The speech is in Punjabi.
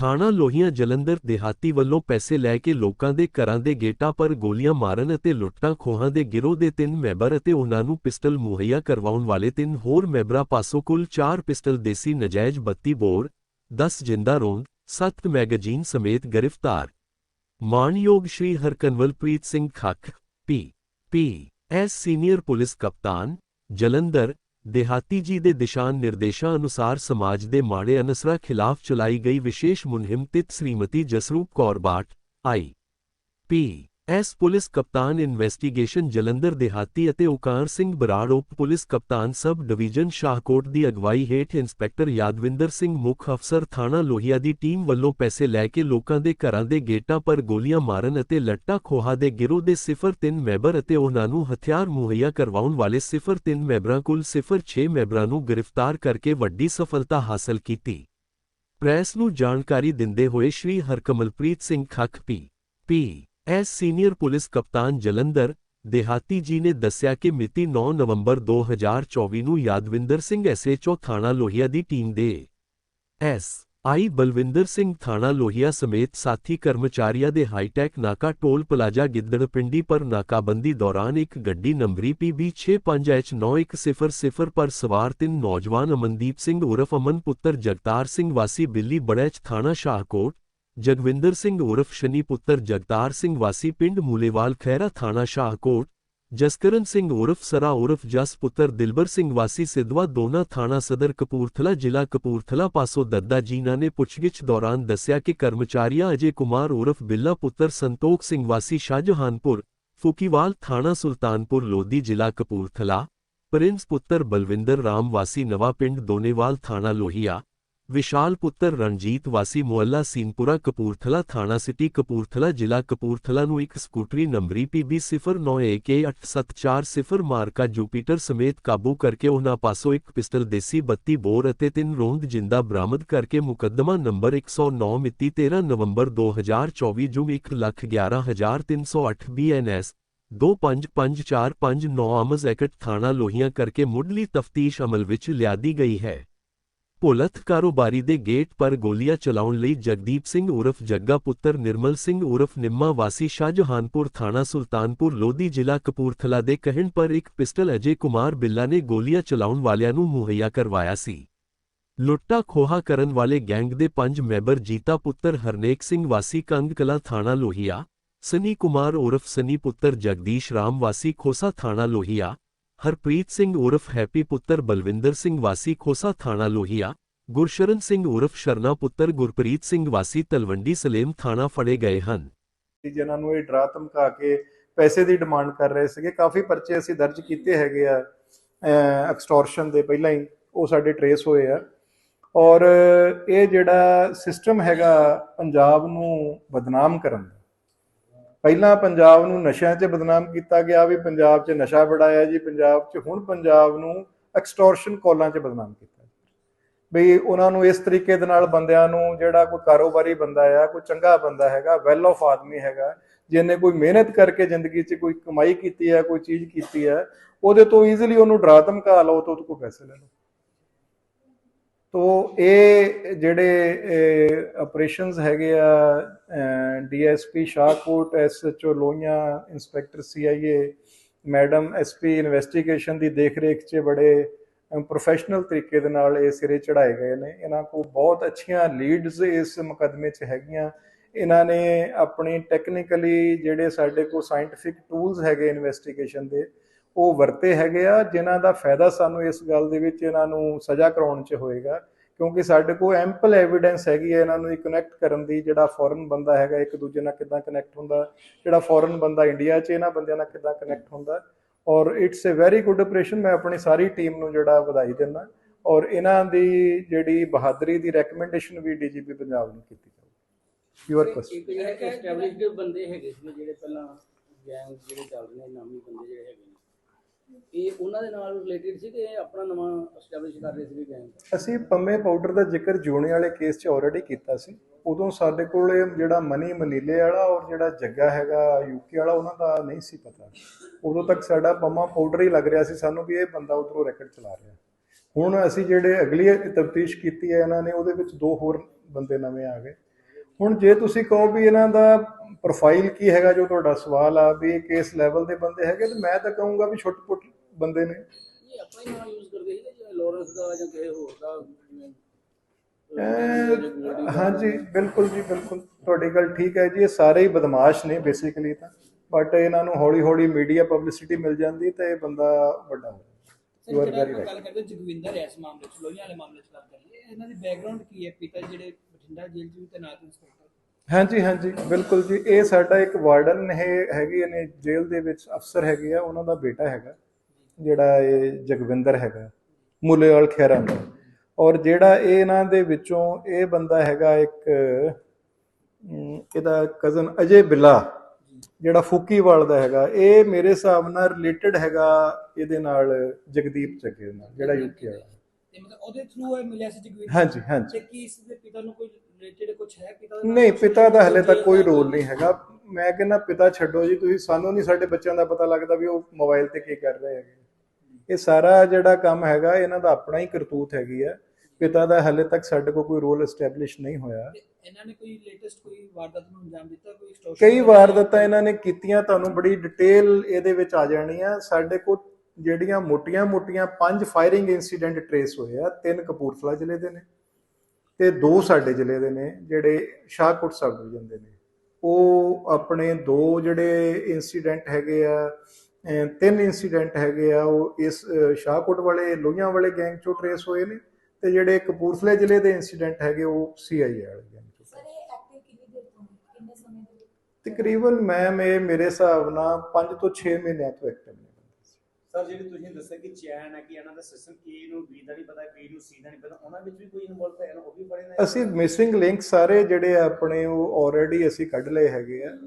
ਥਾਣਾ ਲੋਹੀਆਂ ਜਲੰਧਰ ਦਿਹਾਤੀ ਵੱਲੋਂ ਪੈਸੇ ਲੈ ਕੇ ਲੋਕਾਂ ਦੇ ਘਰਾਂ ਦੇ ਗੇਟਾਂ ਪਰ ਗੋਲੀਆਂ ਮਾਰਨ ਅਤੇ ਲੁੱਟਾਂ ਖੋਹਾਂ ਦੇ ਗਿਰੋਹ ਦੇ ਤਿੰਨ ਮੈਂਬਰ ਅਤੇ ਉਹਨਾਂ ਨੂੰ ਪਿਸਟਲ ਮੁਹੱਈਆ ਕਰਵਾਉਣ ਵਾਲੇ ਤਿੰਨ ਹੋਰ ਮੈਂਬਰਾਂ ਪਾਸੋਂ ਕੁੱਲ 4 ਪਿਸਟਲ ਦੇਸੀ ਨਜਾਇਜ਼ 32 ਬੋਰ 10 ਜਿੰਦਾ ਰੋਂਦ 7 ਮੈਗਜ਼ੀਨ ਸਮੇਤ ਗ੍ਰਿਫਤਾਰ। ਮਾਨਯੋਗ Shri Harkanwalpreet Singh Khakh, P P, S senior police ਕਪਤਾਨ, ਜਲੰਧਰ ਦੇਹਾਤੀ ਜੀ ਦੇ ਦਿਸ਼ਾ ਨਿਰਦੇਸ਼ਾਂ ਅਨੁਸਾਰ ਸਮਾਜ ਦੇ ਮਾੜੇ ਅਨਸਰਾਂ ਖਿਲਾਫ ਚਲਾਈ ਗਈ ਵਿਸ਼ੇਸ਼ ਮੁਹਿੰਮ ਤਹਿਤ Shrimati Jasroop Kaur Bath, I, P S police ਕਪਤਾਨ ਇਨਵੈਸਟੀਗੇਸ਼ਨ ਜਲੰਧਰ ਦਿਹਾਤੀ ਅਤੇ ਓਕਾਰ ਸਿੰਘ ਬਰਾੜ ਉਪ ਪੁਲਿਸ ਕਪਤਾਨ ਸਬ ਡਿਵੀਜ਼ਨ ਸ਼ਾਹਕੋਟ ਦੀ ਅਗਵਾਈ ਹੇਠ ਇੰਸਪੈਕਟਰ ਯਾਦਵਿੰਦਰ ਸਿੰਘ ਮੁੱਖ ਅਫਸਰ ਥਾਣਾ ਲੋਹੀਆ ਦੀ ਟੀਮ ਵੱਲੋਂ ਪੈਸੇ ਲੈ ਕੇ ਲੋਕਾਂ ਦੇ ਘਰਾਂ ਦੇ ਗੇਟਾਂ ਪਰ ਗੋਲੀਆਂ ਮਾਰਨ ਅਤੇ ਲੱਟਾ ਖੋਹਾ ਦੇ ਗਿਰੋਹ ਦੇ 03 ਮੈਂਬਰ ਅਤੇ ਉਹਨਾਂ ਨੂੰ ਹਥਿਆਰ ਮੁਹੱਈਆ ਕਰਵਾਉਣ ਵਾਲੇ 03 ਮੈਂਬਰਾਂ ਕੁੱਲ 06 ਮੈਂਬਰਾਂ ਨੂੰ ਗ੍ਰਿਫਤਾਰ ਕਰਕੇ ਵੱਡੀ ਸਫਲਤਾ ਹਾਸਲ ਕੀਤੀ। ਪ੍ਰੈਸ ਨੂੰ ਜਾਣਕਾਰੀ ਦਿੰਦੇ ਹੋਏ Shri Harkamalpreet Singh Khakh, P P S senior police ਕਪਤਾਨ ਜਲੰਧਰ, ਦੇਹਾਤੀ ਜੀ ਨੇ ਦੱਸਿਆ ਕਿ ਮਿਤੀ 9 ਨਵੰਬਰ 2024 ਨੂੰ ਯਾਦਵਿੰਦਰ ਸਿੰਘ ਐਸਐਚਓ ਥਾਣਾ ਲੋਹੀਆ ਦੀ ਟੀਮ ਦੇ ਐਸ ਆਈ ਬਲਵਿੰਦਰ ਸਿੰਘ ਥਾਣਾ ਲੋਹੀਆ ਸਮੇਤ ਸਾਥੀ ਕਰਮਚਾਰੀਆਂ ਦੇ ਹਾਈਟੈਕ ਨਾਕਾ ਟੋਲ ਪਲਾਜ਼ਾ ਗਿੱਦੜ ਪਿੰਡੀ ਪਰ ਨਾਕਾਬੰਦੀ ਦੌਰਾਨ ਇੱਕ ਗੱਡੀ ਨੰਬਰੀ PB 65H9100 ਪਰ ਸਵਾਰ ਤਿੰਨ ਨੌਜਵਾਨ ਅਮਨਦੀਪ ਸਿੰਘ ਉਰਫ ਅਮਨ ਪੁੱਤਰ ਜਗਤਾਰ ਸਿੰਘ ਵਾਸੀ ਬਿੱਲੀ ਬੜੈਚ ਥਾਣਾ ਸ਼ਾਹਕੋਟ ਜਗਵਿੰਦਰ ਸਿੰਘ ਉਰਫ ਸ਼ਨੀ ਪੁੱਤਰ ਜਗਤਾਰ ਸਿੰਘ ਵਾਸੀ ਪਿੰਡ ਮੂਲੇਵਾਲ ਖੈਰਾ ਥਾਣਾ ਸ਼ਾਹਕੋਟ ਜਸਕਰਨ ਸਿੰਘ ਉਰਫ ਸਰਾ ਉਰਫ ਜਸ ਪੁੱਤਰ ਦਿਲਬਰ ਸਿੰਘ ਵਾਸੀ ਸਿੱਧਵਾ ਦੋਨਾ ਥਾਣਾ ਸਦਰ ਕਪੂਰਥਲਾ ਜ਼ਿਲ੍ਹਾ ਕਪੂਰਥਲਾ ਪਾਸੋਂ ਦੱਦਾ ਜੀਨਾ ਨੇ ਪੁੱਛਗਿੱਛ ਦੌਰਾਨ ਦੱਸਿਆ ਕਿ ਕਰਮਚਾਰੀਆਂ ਅਜੇ ਕੁਮਾਰ ਉਰਫ ਬਿੱਲਾ ਪੁੱਤਰ ਸੰਤੋਖ ਸਿੰਘ ਵਾਸੀ ਸ਼ਾਹਜਹਾਨਪੁਰ ਫੁਕੀਵਾਲ ਥਾਣਾ ਸੁਲਤਾਨਪੁਰ ਲੋਧੀ ਜ਼ਿਲ੍ਹਾ ਕਪੂਰਥਲਾ ਪ੍ਰਿੰਸ ਪੁੱਤਰ ਬਲਵਿੰਦਰ ਰਾਮ ਵਾਸੀ ਨਵਾਂ ਪਿੰਡ ਦੋਨੇਵਾਲ ਥਾਣਾ ਲੋਹੀਆ ਵਿਸ਼ਾਲ ਪੁੱਤਰ ਰਣਜੀਤ ਵਾਸੀ ਮੁਹੱਲਾ ਸੀਨਪੁਰਾ ਕਪੂਰਥਲਾ ਥਾਣਾ ਸਿਟੀ ਕਪੂਰਥਲਾ ਜ਼ਿਲ੍ਹਾ ਕਪੂਰਥਲਾ ਨੂੰ ਇੱਕ ਸਕੂਟਰੀ ਨੰਬਰੀ PB 09AK8740 ਮਾਰਕਾ ਜੁਪੀਟਰ ਸਮੇਤ ਕਾਬੂ ਕਰਕੇ ਉਹਨਾਂ ਪਾਸੋਂ ਇੱਕ ਪਿਸਟਲ ਦੇਸੀ 32 ਬੋਰ ਅਤੇ ਤਿੰਨ ਰੋਂਦ ਜਿੰਦਾ ਬਰਾਮਦ ਕਰਕੇ ਮੁਕੱਦਮਾ ਨੰਬਰ 109 ਮਿਤੀ 13 ਨਵੰਬਰ 2024 ਜੁਮ 111308 BNS 255459 ਅਮਜ਼ ਐਕਟ ਥਾਣਾ ਲੋਹੀਆਂ ਕਰਕੇ ਮੁੱਢਲੀ ਤਫਤੀਸ਼ ਅਮਲ ਵਿੱਚ ਲਿਆਦੀ ਗਈ ਹੈ। ਭੁਲੱਥ ਕਾਰੋਬਾਰੀ ਦੇ ਗੇਟ ਪਰ ਗੋਲੀਆਂ ਚਲਾਉਣ ਲਈ ਜਗਦੀਪ ਸਿੰਘ ਉਰਫ, ਜੱਗਾ ਪੁੱਤਰ ਨਿਰਮਲ ਸਿੰਘ ਉਰਫ, ਨਿੰਮਾ ਵਾਸੀ ਸ਼ਾਹਜਹਾਨਪੁਰ ਥਾਣਾ ਸੁਲਤਾਨਪੁਰ ਲੋਧੀ ਜ਼ਿਲ੍ਹਾ ਕਪੂਰਥਲਾ ਦੇ ਕਹਿਣ ਪਰ ਇੱਕ ਪਿਸਟਲ ਅਜੇ ਕੁਮਾਰ ਬਿੱਲਾ ਨੇ ਗੋਲੀਆਂ ਚਲਾਉਣ ਵਾਲਿਆਂ ਨੂੰ ਮੁਹੱਈਆ ਕਰਵਾਇਆ ਸੀ। ਲੁੱਟਾ ਖੋਹਾ ਕਰਨ ਵਾਲੇ ਗੈਂਗ ਦੇ ਪੰਜ ਮੈਂਬਰ ਜੀਤਾ ਪੁੱਤਰ ਹਰਨੇਕ ਸਿੰਘ ਵਾਸੀ ਕੰਗਕਲਾ ਥਾਣਾ ਲੋਹੀਆ, ਸਨੀ ਕੁਮਾਰ ਉਰਫ, ਸਨੀ ਪੁੱਤਰ ਜਗਦੀਸ਼ ਰਾਮ ਵਾਸੀ ਖੋਸਾ ਥਾਣਾ ਲੋਹੀਆ ਹਰਪ੍ਰੀਤ ਸਿੰਘ ਉਰਫ ਹੈਪੀ ਪੁੱਤਰ ਬਲਵਿੰਦਰ ਸਿੰਘ ਵਾਸੀ ਖੋਸਾ ਥਾਣਾ ਲੋਹੀਆ, ਗੁਰਸ਼ਰਨ ਸਿੰਘ ਉਰਫ ਸ਼ਰਨਾ ਪੁੱਤਰ ਗੁਰਪ੍ਰੀਤ ਸਿੰਘ ਵਾਸੀ ਤਲਵੰਡੀ ਸਲੇਮ ਥਾਣਾ ਫੜੇ ਗਏ ਹਨ। ਕਿ ਜਿਨ੍ਹਾਂ ਨੂੰ ਇਹ ਡਰਾ ਧਮਕਾ ਕੇ ਪੈਸੇ ਦੀ ਡਿਮਾਂਡ ਕਰ ਰਹੇ ਸੀਗੇ, ਕਾਫੀ ਪਰਚੇ ਅਸੀਂ ਦਰਜ ਕੀਤੇ ਹੈਗੇ ਆ ਐਕਸਟੋਰਸ਼ਨ ਦੇ ਪਹਿਲਾਂ ਹੀ, ਉਹ ਸਾਡੇ ਟਰੇਸ ਹੋਏ ਆ। ਔਰ ਇਹ ਜਿਹੜਾ ਸਿਸਟਮ ਹੈਗਾ, ਪੰਜਾਬ ਨੂੰ ਬਦਨਾਮ ਕਰਨ ਦਾ ਪਹਿਲਾਂ ਪੰਜਾਬ ਨੂੰ ਨਸ਼ਿਆਂ 'ਚ ਬਦਨਾਮ ਕੀਤਾ ਗਿਆ ਵੀ ਪੰਜਾਬ 'ਚ ਨਸ਼ਾ ਬੜਾਇਆ ਜੀ, ਪੰਜਾਬ 'ਚ ਹੁਣ ਪੰਜਾਬ ਨੂੰ ਐਕਸਟੋਰਸ਼ਨ ਕਾਲਾਂ 'ਚ ਬਦਨਾਮ ਕੀਤਾ ਵੀ ਉਹਨਾਂ ਨੂੰ ਇਸ ਤਰੀਕੇ ਦੇ ਨਾਲ ਬੰਦਿਆਂ ਨੂੰ ਜਿਹੜਾ ਕੋਈ ਕਾਰੋਬਾਰੀ ਬੰਦਾ ਆ, ਕੋਈ ਚੰਗਾ ਬੰਦਾ ਹੈਗਾ ਵੈਲ ਆਫ ਆਦਮੀ ਹੈਗਾ, ਜਿਹਨੇ ਕੋਈ ਮਿਹਨਤ ਕਰਕੇ ਜ਼ਿੰਦਗੀ 'ਚ ਕੋਈ ਕਮਾਈ ਕੀਤੀ ਹੈ, ਕੋਈ ਚੀਜ਼ ਕੀਤੀ ਹੈ, ਉਹਦੇ ਤੋਂ ਈਜ਼ੀਲੀ ਉਹਨੂੰ ਡਰਾ ਧਮਕਾ ਲਓ, ਤੋਂ ਕੋਈ ਪੈਸੇ ਲੈ ਲਓ। ਤੋ ਇਹ ਜਿਹੜੇ ਆਪਰੇਸ਼ਨਸ ਹੈਗੇ ਆ DSP Shahkot SHO Lohian inspector CIA madam SP investigation ਦੀ ਦੇਖਰੇਖ 'ਚ ਬੜੇ ਪ੍ਰੋਫੈਸ਼ਨਲ ਤਰੀਕੇ ਦੇ ਨਾਲ ਇਹ ਸਿਰੇ ਚੜਾਏ ਗਏ ਨੇ। ਇਹਨਾਂ ਕੋਲ ਬਹੁਤ ਅੱਛੀਆਂ ਲੀਡਸ ਇਸ ਮੁਕਦਮੇ 'ਚ ਹੈਗੀਆਂ। ਇਹਨਾਂ ਨੇ ਆਪਣੀ ਟੈਕਨੀਕਲੀ ਜਿਹੜੇ ਸਾਡੇ ਕੋਲ ਸਾਇੰਟਿਫਿਕ ਟੂਲਸ ਹੈਗੇ ਇਨਵੈਸਟੀਗੇਸ਼ਨ ਦੇ ਉਹ ਵਰਤੇ ਹੈਗੇ ਆ ਜਿਨ੍ਹਾਂ ਦਾ ਫਾਇਦਾ ਸਾਨੂੰ ਇਸ ਗੱਲ ਦੇ ਵਿੱਚ ਇਹਨਾਂ ਨੂੰ ਸਜ਼ਾ ਕਰਾਉਣ 'ਚ ਹੋਏਗਾ। ਕਿਉਂਕਿ ਸਾਡੇ ਕੋਲ ਐਂਪਲ ਐਵੀਡੈਂਸ ਹੈਗੀ ਹੈ ਇਹਨਾਂ ਨੂੰ ਕਨੈਕਟ ਕਰਨ ਦੀ ਜਿਹੜਾ ਫੋਰਨ ਬੰਦਾ ਹੈਗਾ ਇੱਕ ਦੂਜੇ ਨਾਲ ਕਿੱਦਾਂ ਕਨੈਕਟ ਹੁੰਦਾ ਜਿਹੜਾ ਫੋਰਨ ਬੰਦਾ ਇੰਡੀਆ 'ਚ ਇਹਨਾਂ ਬੰਦਿਆਂ ਨਾਲ ਕਿੱਦਾਂ ਕਨੈਕਟ ਹੁੰਦਾ। ਔਰ it's a very good operation ਮੈਂ ਆਪਣੀ ਸਾਰੀ ਟੀਮ ਨੂੰ ਜਿਹੜਾ ਵਧਾਈ ਦਿੰਦਾ। ਔਰ ਇਹਨਾਂ ਦੀ ਜਿਹੜੀ ਬਹਾਦਰੀ ਦੀ ਰეკਮੈਂਡੇਸ਼ਨ ਵੀ ਡੀਜੀਪੀ ਪੰਜਾਬ ਨੂੰ ਕੀਤੀ ਜਾਊਗੀ ਯੂਅਰ ਕੁਐਸਚਨ ਜਿਹੜੇ ਐਸਟੈਬਲਿਸ਼ਡ ਬੰਦੇ ਹੈਗੇ ਸੀ ਜਿਹੜੇ ਪਹਿਲਾਂ ਗੈਂਗ ਜਿਹੜੇ ਚੱਲਦੇ ਨੇ ਨਾਮੀ ਬੰਦੇ ਜਿਹੜੇ ਹੈਗੇ ਇਹ ਉਹਨਾਂ ਦੇ ਨਾਲ ਰਿਲੇਟਡ ਸੀ ਕਿ ਇਹ ਆਪਣਾ ਨਵਾਂ ਐਸਟੈਬਲਿਸ਼ ਕਰ ਰਹੇ ਸੀ ਗੈਂਗ ਅਸੀਂ ਪੰਮੇ ਪਾਊਡਰ ਦਾ ਜ਼ਿਕਰ ਜੂਣੇ ਵਾਲੇ ਕੇਸ 'ਚ ਆਲਰੇਡੀ ਕੀਤਾ ਸੀ। ਉਦੋਂ ਸਾਡੇ ਕੋਲ ਇਹ ਜਿਹੜਾ ਮਨੀ ਮਨੀਲੇ ਵਾਲਾ ਔਰ ਜਿਹੜਾ ਜੱਗਾ ਹੈਗਾ ਯੂਕੇ ਵਾਲਾ, ਉਹਨਾਂ ਦਾ ਨਹੀਂ ਸੀ ਪਤਾ। ਉਦੋਂ ਤੱਕ ਸਾਡਾ ਪੰਮਾ ਪਾਊਡਰ ਹੀ ਲੱਗ ਰਿਹਾ ਸੀ ਸਾਨੂੰ ਵੀ ਇਹ ਬੰਦਾ ਉਧਰੋਂ ਰੈਕਟ ਚਲਾ ਰਿਹਾ। ਹੁਣ ਅਸੀਂ ਜਿਹੜੇ ਅਗਲੀ ਤਫਤੀਸ਼ ਕੀਤੀ ਹੈ, ਇਹਨਾਂ ਨੇ ਉਹਦੇ ਵਿੱਚ ਦੋ ਹੋਰ ਬੰਦੇ ਨਵੇਂ ਆ ਗਏ। ਹੁਣ ਜੇ ਤੁਸੀਂ ਕਹੋ ਵੀ ਇਹਨਾਂ ਦਾ ਪ੍ਰੋਫਾਈਲ ਕੀ ਹੈਗਾ ਜੋ ਤੁਹਾਡਾ ਸਵਾਲ ਆ ਵੀ ਇਹ ਕਿਸ ਲੈਵਲ ਦੇ ਬੰਦੇ ਹੈਗੇ ਤੇ ਮੈਂ ਤਾਂ ਕਹੂੰਗਾ ਵੀ ਛੋਟੇ-ਪੁੱਟ ਬੰਦੇ ਨੇ। ਇਹ ਆਪਾਂ ਹੀ ਨਾਮ ਯੂਜ਼ ਕਰਦੇ ਸੀ ਜਿਵੇਂ ਲਾਰੈਂਸ ਦਾ ਜਾਂ ਕਿਸੇ ਹੋਰ ਦਾ ਹਾਂਜੀ ਬਿਲਕੁਲ ਜੀ ਬਿਲਕੁਲ। ਤੁਹਾਡੀ ਗੱਲ ਠੀਕ ਹੈ ਜੀ ਇਹ ਸਾਰੇ ਹੀ ਬਦਮਾਸ਼ ਨੇ ਬੇਸਿਕਲੀ ਤਾਂ। ਬਟ ਇਹਨਾਂ ਨੂੰ ਹੌਲੀ-ਹੌਲੀ ਮੀਡੀਆ ਪਬਲਿਸਿਟੀ ਮਿਲ ਜਾਂਦੀ ਤਾਂ ਇਹ ਬੰਦਾ ਵੱਡਾ ਹੋ ਜਿਹੜਾ very ਆਪਾਂ right. ਗੱਲ ਕਰਦੇ ਜਗਵਿੰਦਰ ਇਸ ਮਾਮਲੇ 'ਚ ਲੋਹੀਆਂ ਵਾਲੇ ਮਾਮਲੇ 'ਚ ਗੱਲ ਕਰੀਏ ਇਹਨਾਂ ਦੀ ਬੈਕਗ੍ਰਾਉਂਡ ਕੀ ਹੈ? ਪਿਤਾ ਜਿਹੜੇ ਬਠਿੰਡਾ ਜੇਲ੍ਹ 'ਚ ਵੀ ਤੈਨਾਤ ਇੰਸਪੈਕਟਰ ਹਾਂਜੀ ਹਾਂਜੀ ਬਿਲਕੁਲ ਜੀ। ਇਹ ਸਾਡਾ ਇੱਕ ਵਾਰਡਨ ਹੈ ਹੈਗੇ ਨੇ ਜੇਲ੍ਹ ਦੇ ਵਿੱਚ ਅਫਸਰ ਹੈਗੇ ਆ ਉਹਨਾਂ ਦਾ ਬੇਟਾ ਹੈਗਾ ਜਿਹੜਾ ਇਹ ਜਗਵਿੰਦਰ ਹੈਗਾ ਮੁੱਲੇਵਾਲ ਖਹਿਰਾ ਦਾ। ਔਰ ਜਿਹੜਾ ਇਹ ਇਹਨਾਂ ਦੇ ਵਿੱਚੋਂ ਇਹ ਬੰਦਾ ਹੈਗਾ ਇੱਕ ਇਹਦਾ ਕਜ਼ਨ ਅਜੇ ਬਿੱਲਾ ਜਿਹੜਾ ਫੂਕੀਵਾਲ ਦਾ ਹੈਗਾ ਇਹ ਮੇਰੇ ਹਿਸਾਬ ਨਾਲ ਰਿਲੇਟਡ ਹੈਗਾ ਇਹਦੇ ਨਾਲ ਜਗਦੀਪ ਚੱਗੇ ਨਾਲ ਜਿਹੜਾ ਯੂਕੇ ਵਾਲਾ। ਤੇ ਮਤਲਬ ਉਹਦੇ ਥਰੂ ਇਹ ਮਿਲਿਆ ਸੀ ਜਗਵਿੰਦਰ? ਹਾਂਜੀ ਹਾਂਜੀ। ਤੇ ਕੀ ਇਸ ਦੇ ਪਿਤਾ ਨੂੰ ਕੋਈ ਰਿਲੇਟਡ ਕੁਝ ਹੈ ਪਿਤਾ ਦਾ? ਨਹੀਂ ਪਿਤਾ ਦਾ ਹਲੇ ਤੱਕ ਕੋਈ ਰੋਲ ਨਹੀਂ? ਹੈਗਾ। ਮੈਂ ਕਹਿੰਦਾ ਪਿਤਾ ਛੱਡੋ ਜੀ ਤੁਸੀਂ ਸਾਨੂੰ ਨਹੀਂ ਸਾਡੇ ਬੱਚਿਆਂ ਦਾ ਪਤਾ ਲੱਗਦਾ ਵੀ ਉਹ ਮੋਬਾਈਲ ਤੇ ਕੀ ਕਰ ਰਹੇ ਹੈਗੇ। ਇਹ ਸਾਰਾ ਜਿਹੜਾ ਕੰਮ ਹੈਗਾ ਇਹਨਾਂ ਦਾ ਆਪਣਾ ਹੀ ਕਰਤੂਤ ਹੈਗੀ ਆ। ਪਿਤਾ ਦਾ ਹਲੇ ਤੱਕ ਸਾਡੇ ਕੋਲ ਕੋਈ ਰੋਲ ਐਸਟੈਬਲਿਸ਼ ਨਹੀਂ ਹੋਇਆ। ਤੇ ਇਹਨਾਂ ਨੇ ਕੋਈ ਲੇਟੈਸਟ ਕੋਈ ਵਾਰਦਾਤ ਨੂੰ ਅੰਜਾਮ ਦਿੱਤਾ ਕੋਈ extortion ਕਈ ਵਗੈਰਾ? ਵਾਰਦਾਤਾਂ ਇਹਨਾਂ ਨੇ ਕੀਤੀਆਂ ਤੁਹਾਨੂੰ ਬੜੀ ਡਿਟੇਲ ਇਹਦੇ ਵਿੱਚ ਆ ਜਾਣੀ ਆ। ਸਾਡੇ ਕੋਲ ਜਿਹੜੀਆਂ ਮੋਟੀਆਂ-ਮੋਟੀਆਂ ਪੰਜ ਫਾਇਰਿੰਗ ਇਨਸੀਡੈਂਟ ਟਰੇਸ ਹੋਏ ਆ। ਤਿੰਨ ਕਪੂਰਥਲਾ ਜ਼ਿਲ੍ਹੇ ਦੇ ਨੇ। ਤੇ ਦੋ ਸਾਡੇ ਜ਼ਿਲ੍ਹੇ ਦੇ ਨੇ ਜਿਹੜੇ ਸ਼ਾਹਕੋਟ ਸਬ ਡਿਵੀਜ਼ਨ ਦੇ ਨੇ। ਉਹ ਆਪਣੇ ਦੋ ਜਿਹੜੇ ਇਨਸੀਡੈਂਟ ਹੈਗੇ ਆ ਤਿੰਨ ਇਨਸੀਡੈਂਟ ਹੈਗੇ ਆ ਉਹ ਇਸ ਸ਼ਾਹਕੋਟ ਵਾਲੇ ਲੋਹੀਆਂ ਵਾਲੇ ਗੈਂਗ ਚੋਂ ਟਰੇਸ ਹੋਏ ਨੇ ਤੇ ਜਿਹੜੇ ਕਪੂਰਥਲੇ ਜ਼ਿਲ੍ਹੇ ਦੇ ਇਨਸੀਡੈਂਟ ਹੈਗੇ ਉਹ ਸੀਆਈਏ ਵਾਲੇ ਗੈਂਗ ਚੋਂ। ਸਰ ਇਹ ਐਕਟਿਵ ਕਿੰਨੀ ਦੇਰ ਤੋਂ? ਕਿੰਨੇ ਸਮੇਂ ਵਿੱਚ? ਤਕਰੀਬਨ ਮੈਮ ਇਹ ਮੇਰੇ ਹਿਸਾਬ ਨਾਲ 5 ਤੋਂ 6 ਮਹੀਨਿਆਂ ਤੋਂ ਐਕਟਿਵ ਸਰ, ਜਿਹੜੀ ਤੁਸੀਂ ਦੱਸਿਆ ਕਿ ਚੈਨ ਹੈ, ਕਿ ਇਹਨਾਂ ਦਾ ਸਿਸਟਮ ਕੀ ਨੂੰ ਬੀ ਦਾ ਨਹੀਂ ਪਤਾ ਬੀ ਨੂੰ ਸੀ ਦਾ ਨਹੀਂ ਪਤਾ, ਉਹਨਾਂ ਵਿੱਚ ਵੀ ਕੋਈ ਇਨਵੋਲਵ ਹੈ? ਨਾ ਉਹ ਵੀ ਬੜੇ ਨੇ? ਅਸੀਂ ਮਿਸਿੰਗ ਲਿੰਕ ਸਾਰੇ ਜਿਹੜੇ ਆ ਆਪਣੇ, ਉਹ ਆਲਰੇਡੀ ਅਸੀਂ ਕੱਢ ਲਏ ਹੈਗੇ ਆ।